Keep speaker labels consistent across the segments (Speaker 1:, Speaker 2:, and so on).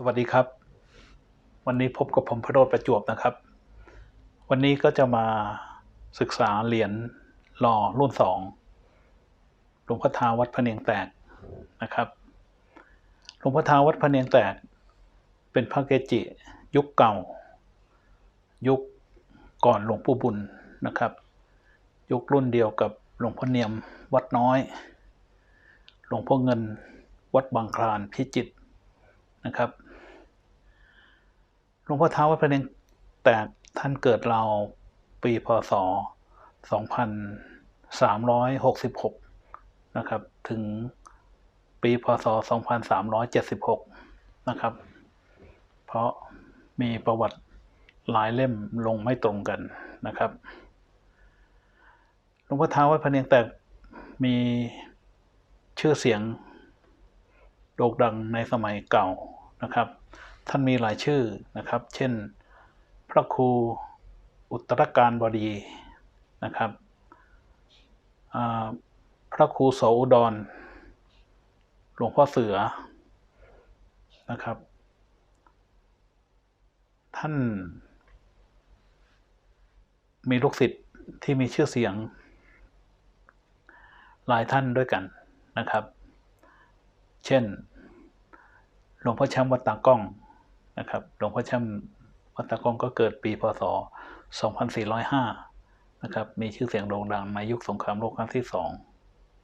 Speaker 1: สวัสดีครับ วันนี้พบกับผมพระโรธประจวบนะครับ วันนี้ก็จะมาศึกษาเหรียญหล่อรุ่นสองหลวงพ่อทาวัดพระเนียงแตกนะครับหลวงพ่อทาวัดพระเนียงแตก เป็นพระเกจิ ยุคเก่า ยุคก่อนหลวงปู่บุญนะครับ ยุครุ่นเดียวกับหลวงพ่อเนียมวัดน้อย หลวงพ่อเงินวัดบางคลานพิจิตรนะครับ หลวงพ่อเท้าวัดพระเนียงแตกท่านเกิดเราปีพศ 2366 นะครับ ถึงปีพศ 2376 นะครับ เพราะมีประวัติหลายเล่มลงไม่ตรงกันนะครับหลวงพ่อเท้าวัดพระเนียงแตกมีชื่อเสียงโด่งดังในสมัยเก่านะครับ ท่านมีหลายชื่อนะครับ เช่น พระครูอุตรการบดีนะครับพระครูโสอุดรหลวงพ่อเสือนะครับ ท่าน มีลูกศิษย์ที่มีชื่อเสียง หลายท่านด้วยกันนะครับ เช่น หลวงพ่อแชมป์วัดตากล้อง นะครับหลวงพ่อแชมวัดตากล้องก็เกิดปีพศ 2405 นะครับ มีชื่อเสียงโด่งดังในยุคสงครามโลกครั้งที่สอง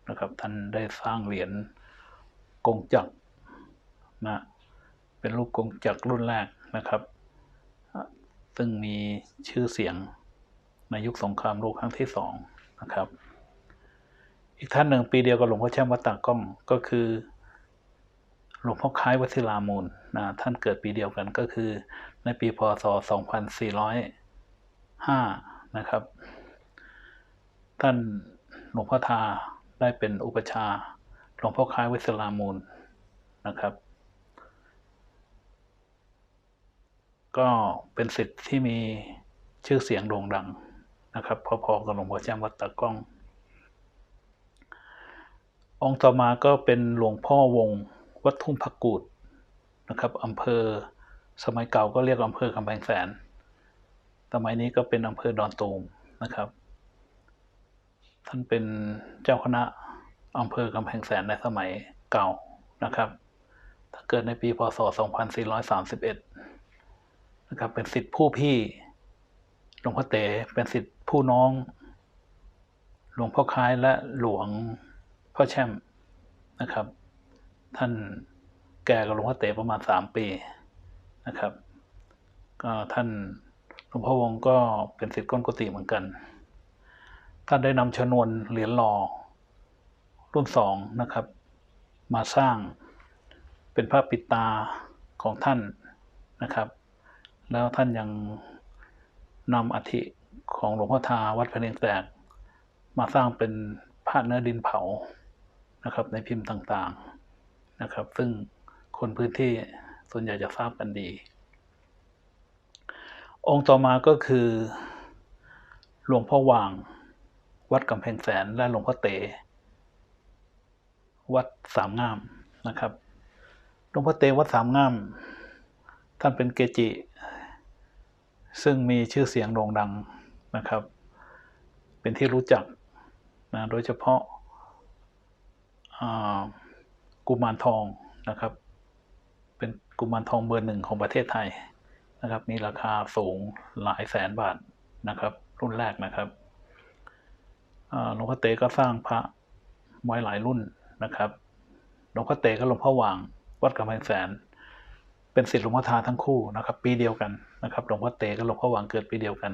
Speaker 1: นะครับ ท่านได้สร้างเหรียญกงจักรนะเป็นรูปกงจักรรุ่นแรกนะครับ ซึ่งมีชื่อเสียงในยุคสงครามโลกครั้งที่สองนะครับ อีกท่านหนึ่งปีเดียวกับหลวงพ่อแช่มวัดตากล้องก็คือ หลวงพ่อคล้ายวชิรามูลนะท่านเกิดปีเดียวกันก็คือ ในปีพศ 2405 นะครับ ท่านหลวงพ่อทาได้เป็นอุปชาหลวงพ่อคล้ายวชิรามูลนะครับ ก็เป็นสิทธิ์ที่มีชื่อเสียงโด่งดังนะครับ พอๆกับหลวงพ่อแจ้งวัดตากล้อง องค์ต่อมาก็เป็นหลวงพ่อวง วัดทุ่งพักกูดนะครับอำเภอสมัยเก่าก็เรียกอำเภอกำแพงแสน สมัยนี้ก็เป็นอำเภอดอนตูมนะครับ ท่านเป็นเจ้าคณะอำเภอกำแพงแสนในสมัยเก่านะครับ ถ้าเกิดในปีพศ 2431นะครับ เป็นสิทธิผู้พี่หลวงพ่อเต๋เป็นสิทธิผู้น้อง หลวงพ่อคล้ายและหลวงพ่อแช่มนะครับ ท่านแก่กับหลวงพ่อเต๋ประมาณสามปีนะครับ ก็ท่านหลวงพ่อวงก็เป็นสิทธิ์ก้นกุฏิเหมือนกัน ท่านได้นำชนวนเหรียญหล่อรุ่นสองนะครับ มาสร้างเป็นพระปิดตาของท่านนะครับ แล้วท่านยังนำอัฐิของหลวงพ่อทาวัดพระเนงแตก มาสร้างเป็นพระเนื้อดินเผานะครับในพิมพ์ต่างๆ นะครับ ซึ่งคนพื้นที่ส่วนใหญ่จะทราบกันดี องค์ต่อมาก็คือหลวงพ่อวาง วัดกำแพงแสนและหลวงพ่อเต๋วัดสามงามนะครับหลวงพ่อเตวัดสามงาม ท่านเป็นเกจิ ซึ่งมีชื่อเสียงโด่งดังนะครับ เป็นที่รู้จักนะโดยเฉพาะ กุมารทองนะครับ เป็นกุมารทองเบอร์หนึ่งของประเทศไทยนะครับ มีราคาสูงหลายแสนบาทนะครับ รุ่นแรกนะครับหลวงพ่อเตก็สร้างพระไว้หลายรุ่นนะครับหลวงพ่อเตกับหลวงพ่อหว่างวัดกำแพงแสน เป็นศิษย์หลวงพ่อทาทั้งคู่นะครับ ปีเดียวกันนะครับหลวงพ่อเตกับหลวงพ่อหว่างเกิดปีเดียวกัน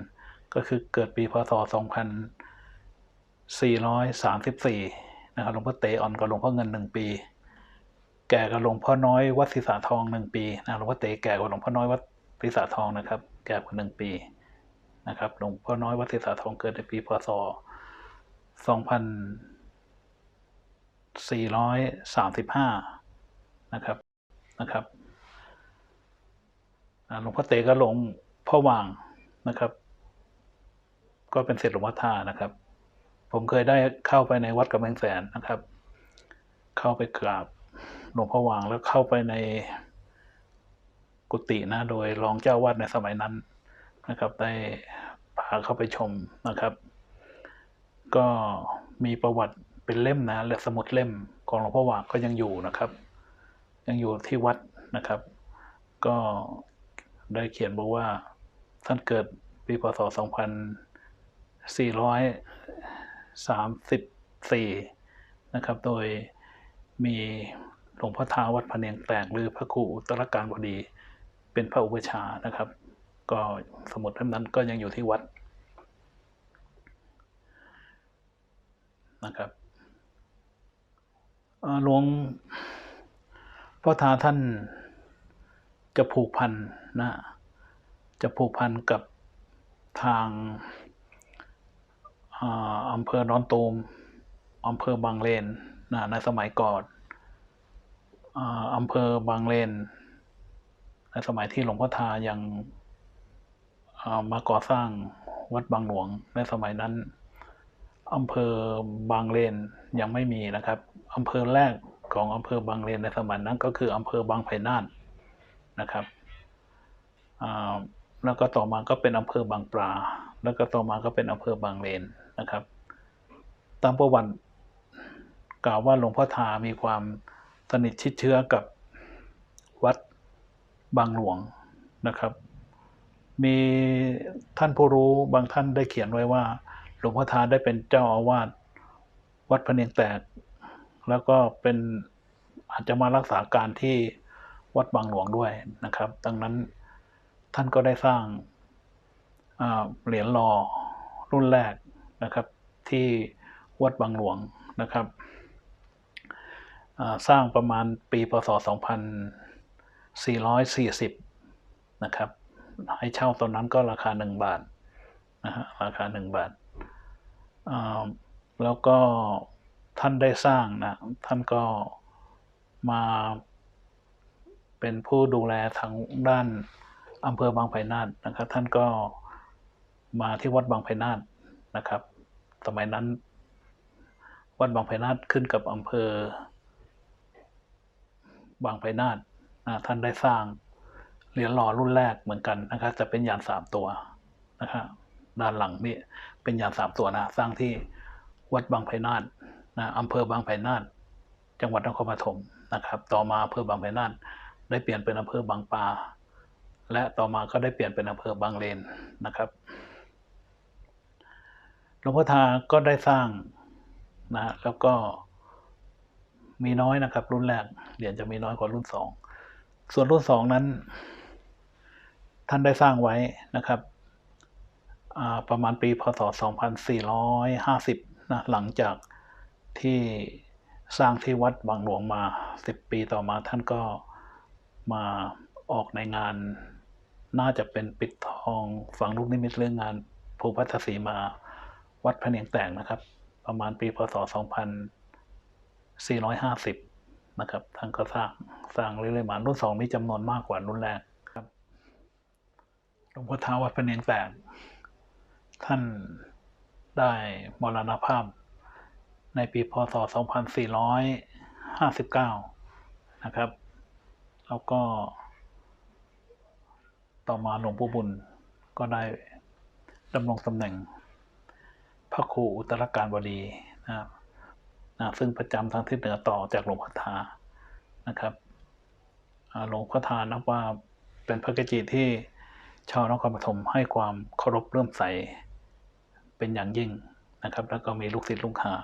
Speaker 1: ก็คือเกิดปีพศ 2434 นะครับหลวงพ่อเตอ่อนกับหลวงพ่อเงินหนึ่งปี แก่กับหลวงพ่อน้อยวัดศรีสาทองหนึ่งปีนะหลวงพ่อเตแก่กว่าหลวงพ่อน้อยวัดศรีสาทองนะครับ แก่กว่าหนึ่งปีนะครับหลวงพ่อน้อยวัดศรีสาทองเกิดในปีพศ2000 435นะครับนะครับหลวงพ่อเตก็หลวงพ่อวางนะครับ ก็เป็นเศษหลวงพ่อทานะครับ ผมเคยได้เข้าไปในวัดกำแพงแสนนะครับ เข้าไปกราบ หลวงพ่อว่างแล้วเข้าไปในกุฏินะโดยรองเจ้าวาดในสมัยนั้นนะครับได้พาเข้าไปชมนะครับ ก็มีประวัติเป็นเล่มนะและสมุดเล่มของหลวงพ่อหวากก็ยังอยู่นะครับ ยังอยู่ที่วัดนะครับ ก็ได้เขียนบอกว่าท่านเกิดปีพศ 2434 นะครับ โดยมี หลวงพ่อท้าวัดพะเนียงแตกหรือพระครูตรการบดี เป็นพระอุปชานะครับ ก็สมุดเล่มนั้นก็ยังอยู่ที่วัดนะครับหลวงพ่อทาท่านจะผูกพันนะ จะผูกพันกับทางอำเภอดอนตูมอำเภอบางเลนนะในสมัยก่อน อำเภอบางเลนในสมัยที่หลวงพ่อทายังมาก่อสร้างวัดบางหลวงในสมัยนั้นอำเภอบางเลนยังไม่มีนะครับอำเภอแรกของอำเภอบางเลนในสมัยนั้นก็คืออำเภอบางไผ่นานนะครับแล้วก็ต่อมาก็เป็นอำเภอบางปลา แล้วก็ต่อมาก็เป็นอำเภอบางเลนนะครับ ตามประวัติกล่าวว่าหลวงพ่อทามีความ สนิทชิดเชื้อกับวัดบางหลวงนะครับ มีท่านผู้รู้บางท่านได้เขียนไว้ว่า หลวงพ่อทานได้เป็นเจ้าอาวาสวัดพะเนียงแตก แล้วก็เป็นอาจจะมารักษาการที่วัดบางหลวงด้วยนะครับ ดังนั้นท่านก็ได้สร้างาเหรียญรอรุ่นแรกนะครับ ที่วัดบางหลวงนะครับ สร้างประมาณปีพศ 2440 นะครับ ให้เช่าตอนนั้นก็ราคา 1 บาทนะฮะราคา 1 บาทอ่าแล้วก็ท่านได้สร้างนะ ท่านก็มาเป็นผู้ดูแลทางด้านอำเภอบางไผ่นาฏนะครับ ท่านก็มาที่วัดบางไผ่นาฏนะครับ สมัยนั้น วัดบางไผ่นาฏขึ้นกับอำเภอ บางไผนาฏนะท่านได้สร้างเหรียญหล่อรุ่นแรกเหมือนกันนะครับจะเป็นยานสามตัวนะครับด้านหลังนี่เป็นยานสามตัวนะสร้างที่วัดบางไผนาฏนะอำเภอบางไผนาฏจังหวัดนครปฐมนะครับ ต่อมาอำเภอบางไผนาฏได้เปลี่ยนเป็นอำเภอบางปลาและต่อมาก็ได้เปลี่ยนเป็นอำเภอบางเลนนะครับหลวงพ่อทาก็ได้สร้างนะฮะแล้วก็ มีน้อยนะครับ รุ่นแรกเหรียญจะมีน้อยกว่ารุ่นสองส่วนรุ่นสองนั้น ท่านได้สร้างไว้นะครับประมาณปีพศ 2450 นะ หลังจากที่สร้างที่วัดบางหลวงมา 10 ปีต่อมาท่านก็มาออกในงาน น่าจะเป็นปิดทองฝังลูกนิมิตเรื่องงานภูพัทธสีมาวัดพระเนียงแตกนะครับ ประมาณปีพศ 450 นะครับท่านก็สร้างสร้างเรื่อยๆมารุ่นสองมีจำนวนมากกว่ารุ่นแรกครับหลวงพ่อท้าวัดพระเนียงแตกท่านได้มรณภาพ ในปีพศ 2459 นะครับ แล้วก็ ต่อมาหลวงปู่บุญก็ได้ดำรงตำแหน่งพระครูอุตรการบดีนะครับ นะซึ่งประจำทางทิศเหนือต่อจากหลวงพ่อทานะครับหลวงพ่อทานับว่าเป็นพระเกจิที่ชาวนครปฐมให้ความเคารพเลื่มใสเป็นอย่างยิ่งนะครับ แล้วก็มีลูกศิษย์ลูกหา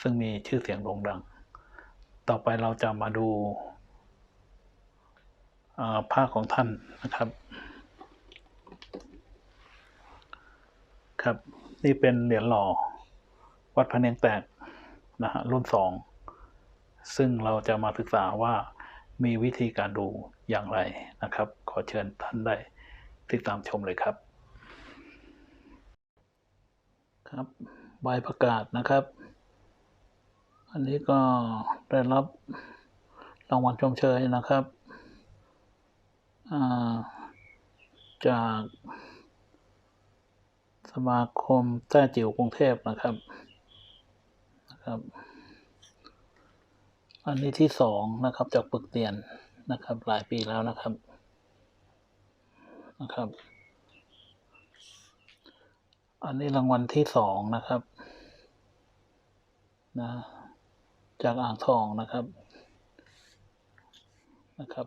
Speaker 1: ซึ่งมีชื่อเสียงโด่งดัง ต่อไปเราจะมาดูอ่าภาคของท่านนะครับ ครับ นี่เป็นเหรียญหล่อ วัดพระเนียงแตก นะฮะรุ่นสองซึ่งเราจะมาศึกษาว่ามีวิธีการดูอย่างไรนะครับ ขอเชิญท่านได้ติดตามชมเลยครับ ครับใบประกาศนะครับ อันนี้ก็ได้รับรางวัลชมเชยนะครับาจากสมาคมแต้จิ๋วกรุงเทพนะครับ นะครับ อันนี้ที่สองนะครับจากปึกเตียนนะครับ หลายปีแล้วนะครับนะครับ อันนี้รางวัลที่สองนะครับนะจากอ่างทองนะครับนะครับ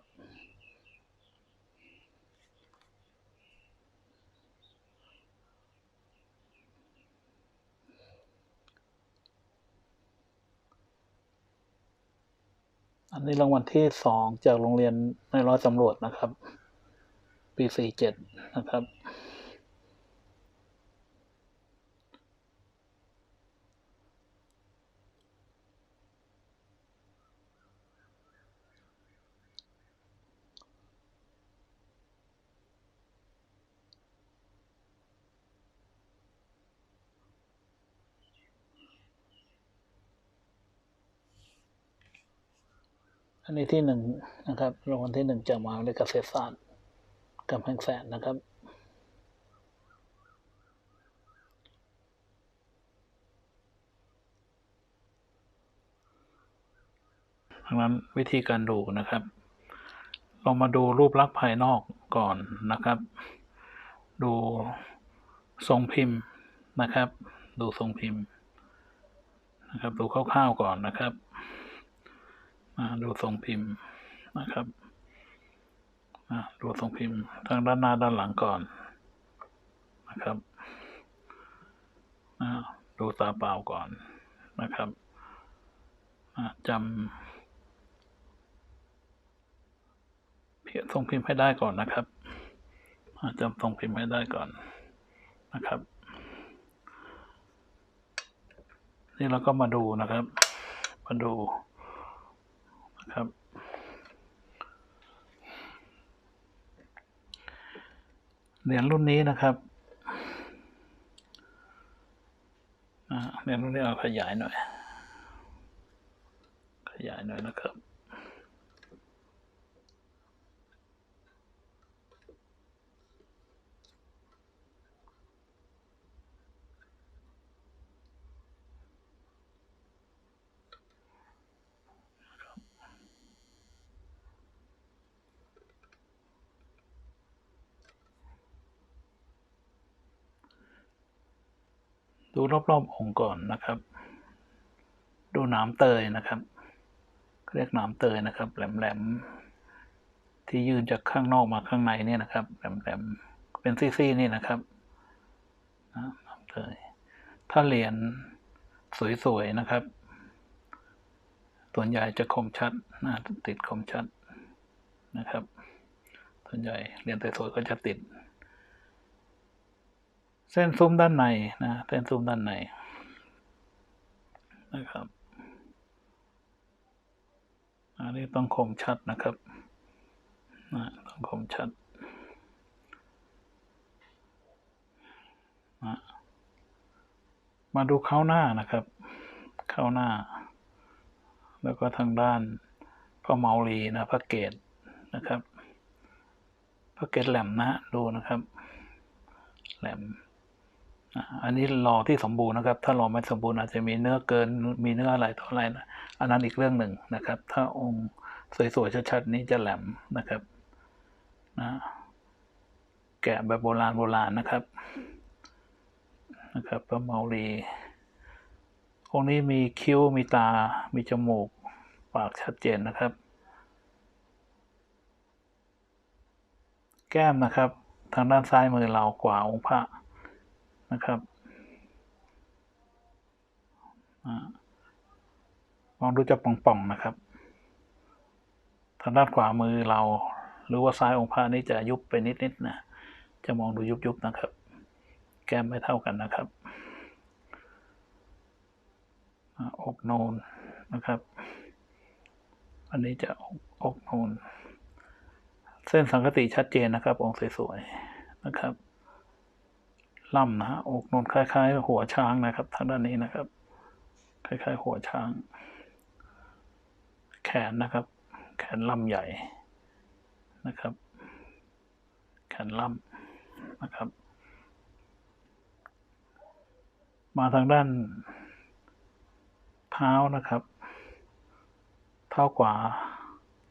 Speaker 1: อันนี้รางวัลที่สองจากโรงเรียนในร้อยสำรวจนะครับ ปีสี่เจ็ดนะครับ อันนี้ที่หนึ่งนะครับรางวัลที่หนึ่งจากมหาวิทยาลัยเกษตรศาสตร์กำแพงแสนนะครับดังนั้นวิธีการดูนะครับ เรามาดูรูปลักษณ์ภายนอกก่อนนะครับ ดูทรงพิมพ์นะครับ ดูทรงพิมพ์นะครับ ดูคร่าวๆก่อนนะครับ มาดูทรงพิมพ์นะครับมาดูทรงพิมพ์ทั้งด้านหน้าด้านหลังก่อนนะครับอ่าดูตาเปล่าก่อนนะครับจำเพียทรงพิมพ์ให้ได้ก่อนนะครับจำทรงพิมพ์ให้ได้ก่อนนะครับ นี่เราก็มาดูนะครับ มาดู ครับ เหรียญรุ่นนี้นะครับเหรียญรุ่นนี้เอาขยายหน่อย ขยายหน่อยนะครับ ดูรอบๆองค์ก่อนนะครับ ดูหนามเตยนะครับ เรียกหนามเตยนะครับ แหลมๆที่ยืนจากข้างนอกมาข้างในเนี่ยนะครับ แหลมๆเป็นซี่ๆนี่นะครับนะหนามเตยถ้าเหรียญสวยๆนะครับส่วนใหญ่จะคมชัดนะติดคมชัดนะครับ ส่วนใหญ่เหรียญสวยๆก็จะติด เส้นซุ้มด้านในนะ เส้นซุ้มด้านในนะครับ อันนี้ต้องคมชัดนะครับนะต้องคมชัดนะมาดูเข้าหน้านะครับ เข้าหน้า แล้วก็ทางด้านพระเมาลีนะพระเกตนะครับพระเกตแหลมนะดูนะครับแหลม อันนี้รอที่สมบูรณ์นะครับ ถ้ารอไม่สมบูรณ์อาจจะมีเนื้อเกินมีเนื้ออะไรต่ออะไรนะอันนั้นอีกเรื่องหนึ่งนะครับ ถ้าองค์สวยๆชัดๆนี้จะแหลมนะครับนะแกะแบบโบราณโบราณนะครับนะครับพระเมาลีองค์นี้มีคิ้วมีตา มีจมูก ปากชัดเจนนะครับ แก้มนะครับ ทางด้านซ้ายมือเรากว่าองค์พระ นะครับอมองดูจะป่องๆนะครับ ทางด้านขวามือเราหรือว่าซ้ายองค์พระนี่จะยุบไปนิดๆนะจะมองดูยุบๆนะครับ แก้มไม่เท่ากันนะครับอ่าอกโนนนะครับ อันนี้จะอกอกโนน เส้นสังกติชัดเจนนะครับ องค์สวยๆนะครับ ล่ำนะฮะอกนนคล้าย ๆ หัวช้างนะครับทางด้านนี้นะครับ คล้าย ๆ หัวช้าง แขนนะครับ แขนล่ำใหญ่นะครับ แขนล่ำนะครับ มาทางด้านเท้านะครับ เท้าขวา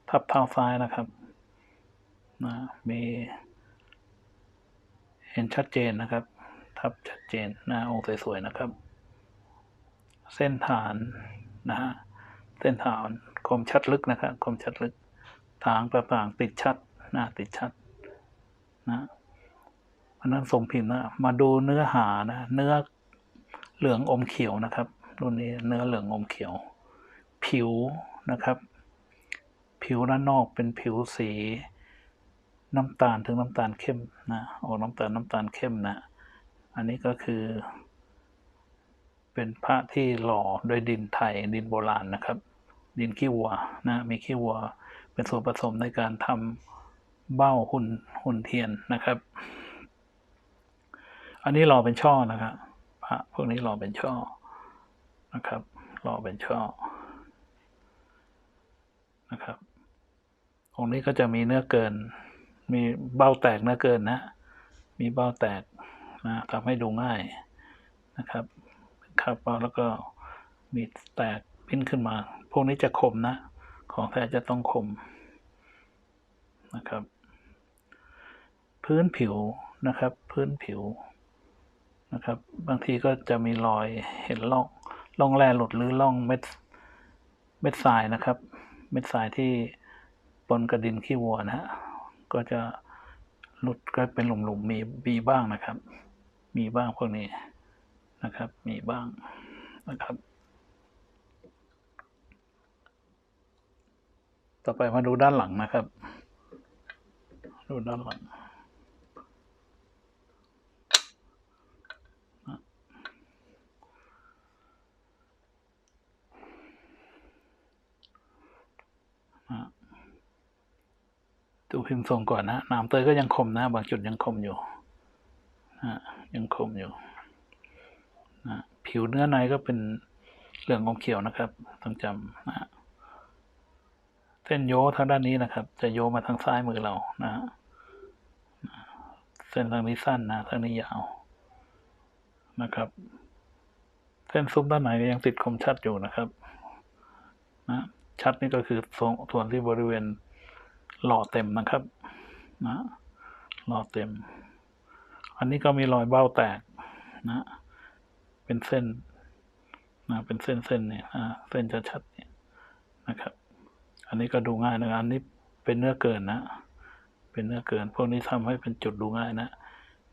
Speaker 1: ทับเท้าซ้ายนะครับนะมีเห็นชัดเจนนะครับ ทับชัดเจนหน้าองค์สวยๆนะครับ เส้นฐานนะฮะเส้นฐานคมชัดลึกนะครับคมชัดลึกทางต่างๆติดชัดหนะติดชัดนะอันนั้นทรงพิมพ์นะมาดูเนื้อหานะเนื้อเหลืองอมเขียวนะครับ รุ่นนี้เนื้อเหลืองอมเขียว ผิวนะครับ ผิวด้านนอกเป็นผิวสีน้ำตาลถึงน้ำตาลเข้มนะออกน้ำตาลน้ำตาลเข้มนะ อันนี้ก็คือ เป็นพระที่หล่อด้วยดินไทยดินโบราณนะครับ ดินขี้วัวนะมีขี้วัว เป็นส่วนผสมในการทำเบ้าหุ่นหุ่นเทียนนะครับ อันนี้หล่อเป็นช่อนะครับพระพวกนี้หล่อเป็นช่อนะครับหล่อเป็นช่อนะครับองค์นี้ก็จะมีเนื้อเกิน มีเบ้าแตกเนื้อเกินนะ มีเบ้าแตก นะทำให้ดูง่ายนะครับครับเบ้าแล้วก็มีแตกปิ้นขึ้นมา พวกนี้จะคมนะ ของแท้จะต้องคมนะครับ พื้นผิวนะครับ พื้นผิวนะครับ บางทีก็จะมีรอยเห็นร่องร่องแร่หลุดหรือร่องเม็ดเม็ดทรายนะครับ เม็ดทรายที่ปนกระดินขี้วัวนะฮะก็จะหลุดก็เป็นหลุมๆมีมีบ้างนะครับ มีบ้างพวกนี้นะครับ มีบ้างนะครับ ต่อไปมาดูด้านหลังนะครับ ดูด้านหลังดูพิมพ์ทรงก่อนนะหนามเตยก็ยังคมนะ บางจุดยังคมอยู่ นะยังคมอยู่นะผิวเนื้อในก็เป็นเหลืองอมเขียวนะครับ ต้องจำนะเส้นโยทางด้านนี้นะครับ จะโยมาทางซ้ายมือเรานะเส้นทางนี้สั้นนะทางนี้ยาวนะครับ เส้นซุ้มด้านในยังติดคมชัดอยู่นะครับนะชัดนี่ก็คือส่วนส่วนที่บริเวณหล่อเต็มนะครับนะหล่อเต็ม อันนี้ก็มีรอยเบ้าแตกนะ เป็นเส้นนะเป็นเส้นเส้นเนี่ยนะเส้นชัดๆเนี่ยนะครับ อันนี้ก็ดูง่ายนะอันนี้เป็นเนื้อเกินนะ เป็นเนื้อเกิน พวกนี้ทำให้เป็นจุดดูง่ายนะ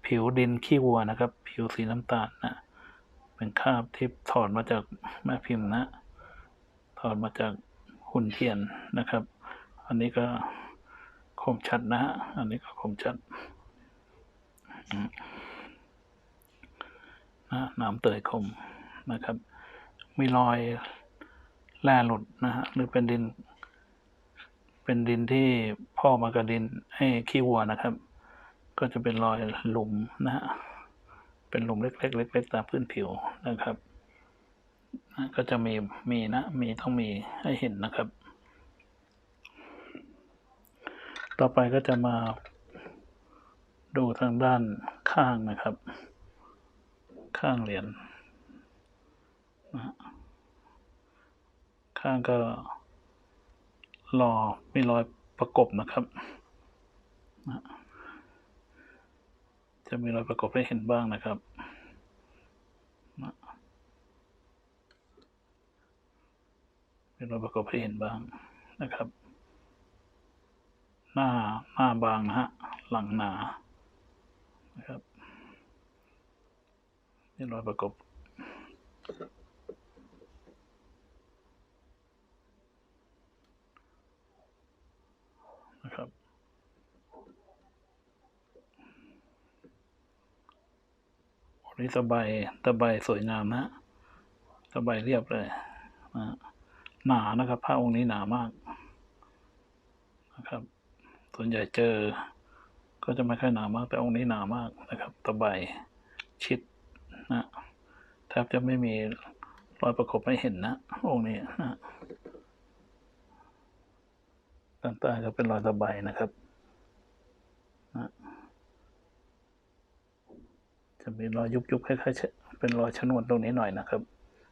Speaker 1: ผิวดินขี้วัวนะครับ ผิวสีน้ำตาลนะ เป็นคราบที่ถอดมาจากแม่พิมพ์นะ ถอดมาจากหุ่นเทียนนะครับ อันนี้ก็คมชัดนะฮะ อันนี้ก็คมชัด นะน้ำเตยคมนะครับ มีรอยแร่หลุดนะฮะหรือเป็นดิน เป็นดินที่พ่อมากระดินให้ขี้วัวนะครับ ก็จะเป็นรอยหลุมนะฮะเป็นหลุมเล็ก ๆ เล็ก ๆ ตามพื้นผิวนะครับนะก็จะมีมีนะมีต้องมีให้เห็นนะครับ ต่อไปก็จะมา ดูทางด้านข้างนะครับ ข้างเหรียญนะข้างก็รอมีรอยประกบนะครับนะจะมีรอยประกบให้เห็นบ้างนะครับนะมีรอยประกบให้เห็นบ้างนะครับ หน้าหน้าบางนะฮะหลังหนา นะครับนี่รอยประกบนะครับอันนี้ตะไบตะไบสวยงามนะตะไบเรียบเลยนะหนานะครับผ้าองค์นี้หนามากนะครับ ส่วนใหญ่เจอ ก็จะไม่ค่อยหนามาก แต่องค์นี้หนามากนะครับตะไบชิดนะแทบจะไม่มีรอยประกบให้เห็นนะองค์นี้นะด้านใต้ก็เป็นรอยตะไบนะครับนะจะมีรอยยุบๆคล้ายๆเป็นรอยชนวนตรงนี้หน่อยนะครับ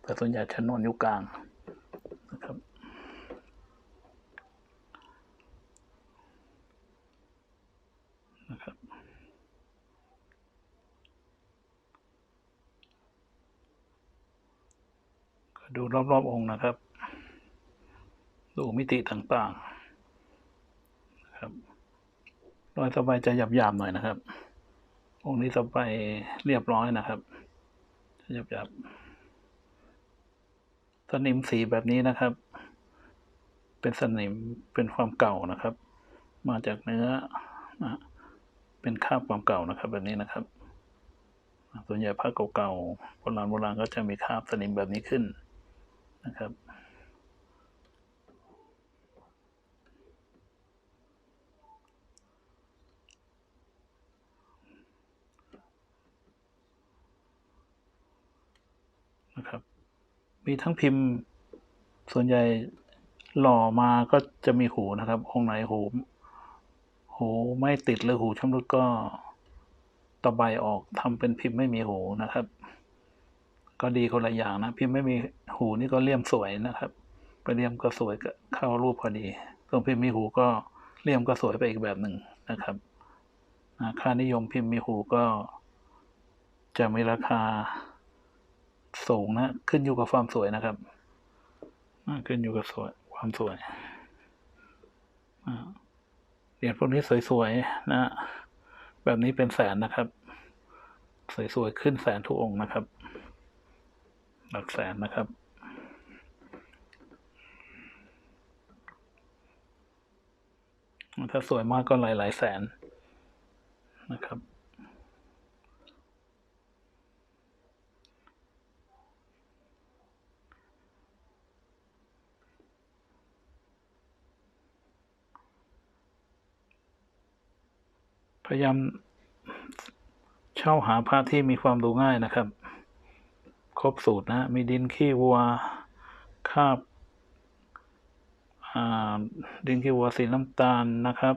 Speaker 1: แต่ส่วนใหญ่ชนวนอยู่กลางนะครับ นะครับ ดู รอบๆองค์นะครับ ดูมิติต่างๆนะครับรอยสบายจะหยาบๆหน่อยนะครับ องค์นี้สบายเรียบร้อยนะครับจะหยาบๆสนิมสีแบบนี้นะครับ เป็นสนิมเป็นความเก่านะครับ มาจากเนื้อนะเป็นคราบความเก่านะครับ แบบนี้นะครับส่วนใหญ่ผ้าเก่าๆโบราณโบราณก็จะมีคราบสนิมแบบนี้ขึ้น นะครับ นะครับ มีทั้งพิมพ์ส่วนใหญ่หล่อมาก็จะมีหูนะครับองไหนหู หูไม่ติดหรือหูชำรุดก็ตะไบออกทำเป็นพิมพ์ไม่มีหูนะครับ ก็ดีคนละอย่างนะพิมพ์ไม่มีหูนี่ก็เลี่ยมสวยนะครับไปเลี่ยมก็สวยก็เข้ารูปพอดีส่วนพิมพ์มีหูก็เลี่ยมก็สวยไปอีกแบบหนึ่งนะครับค่านิยมพิมพ์มีหูก็ จะมีราคาสูงนะ ขึ้นอยู่กับความสวยนะครับขึ้นอยู่กับสวยความสวยเหรียญพวกนี้สวยๆนะ แบบนี้เป็นแสนนะครับ สวยๆขึ้นแสนทุกองค์นะครับ หลักแสนนะครับ ถ้าสวยมากก็หลายๆแสนนะครับ พยายามเช่าหาพระที่มีความดูง่ายนะครับ ครบสูตรนะ มีดินขี้วัวคาบดินขี้วัวสีน้ำตาลนะครับ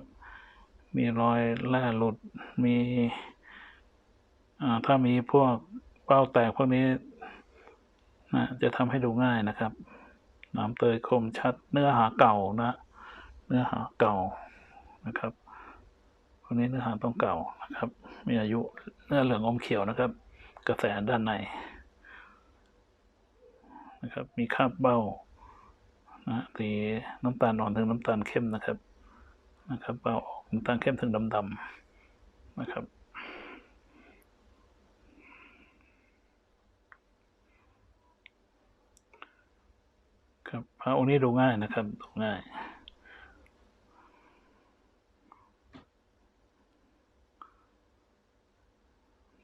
Speaker 1: มีรอยแร่หลุด มีถ้ามีพวกเป้าแตกพวกนี้นะจะทำให้ดูง่ายนะครับ น้ำเตยคมชัดเนื้อหาเก่านะ เนื้อหาเก่านะครับพวกนี้เนื้อหาต้องเก่านะครับ มีอายุเนื้อเหลืองอมเขียวนะครับ กระแสด้านใน นะครับ มีคราบเบ้านะสีน้ำตาลอ่อนถึงน้ำตาลเข้มนะครับ นะครับเบ้าออกน้ำตาลเข้มถึงดำๆนะครับครับพระองค์นี้ดูง่ายนะครับดูง่าย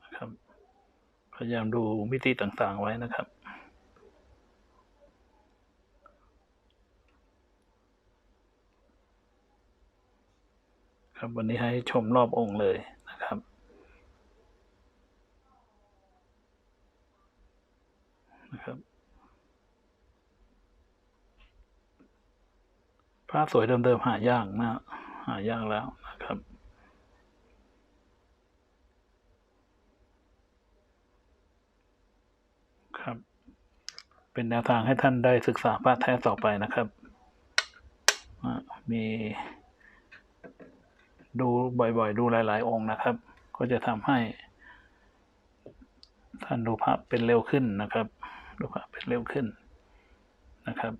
Speaker 1: นะครับพยายามดูมิติต่างๆไว้นะครับ ครับวันนี้ให้ชมรอบองค์เลยนะครับนะครับผ้าสวยเดิมๆหายากนะหายากแล้วนะครับครับ เป็นแนวทางให้ท่านได้ศึกษาพระแท้ต่อไปนะครับมี ดูบ่อยๆ ดูหลาย ๆ องค์นะครับ ก็จะทำให้ ท่านดูพระเป็นเร็วขึ้นนะครับ ดูพระเป็นเร็วขึ้นนะครับ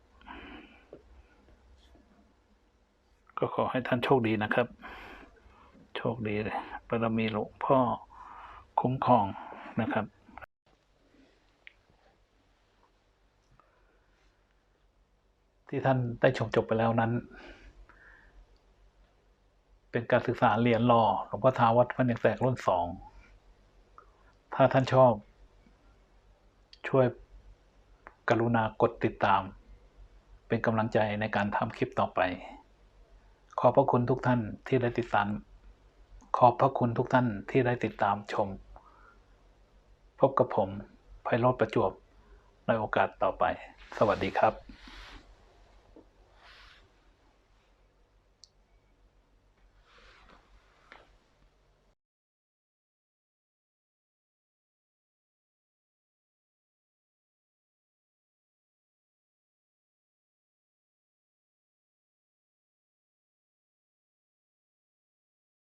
Speaker 1: ก็ขอให้ท่านโชคดีนะครับ โชคดีเลยบารมีหลวงพ่อคุ้มครองนะครับที่ท่านได้ชมจบไปแล้วนั้น เป็นการศึกษาเรียนรอหลวงพ่อทาวัดพระเนกแสกรุ่นสอง ถ้าท่านชอบ ช่วยกรุณากดติดตาม เป็นกำลังใจในการทำคลิปต่อไป ขอบพระคุณทุกท่านที่ได้ติดตาม ขอบพระคุณทุกท่านที่ได้ติดตามชม พบกับผมไพโรธประจวบในโอกาสต่อไป สวัสดีครับ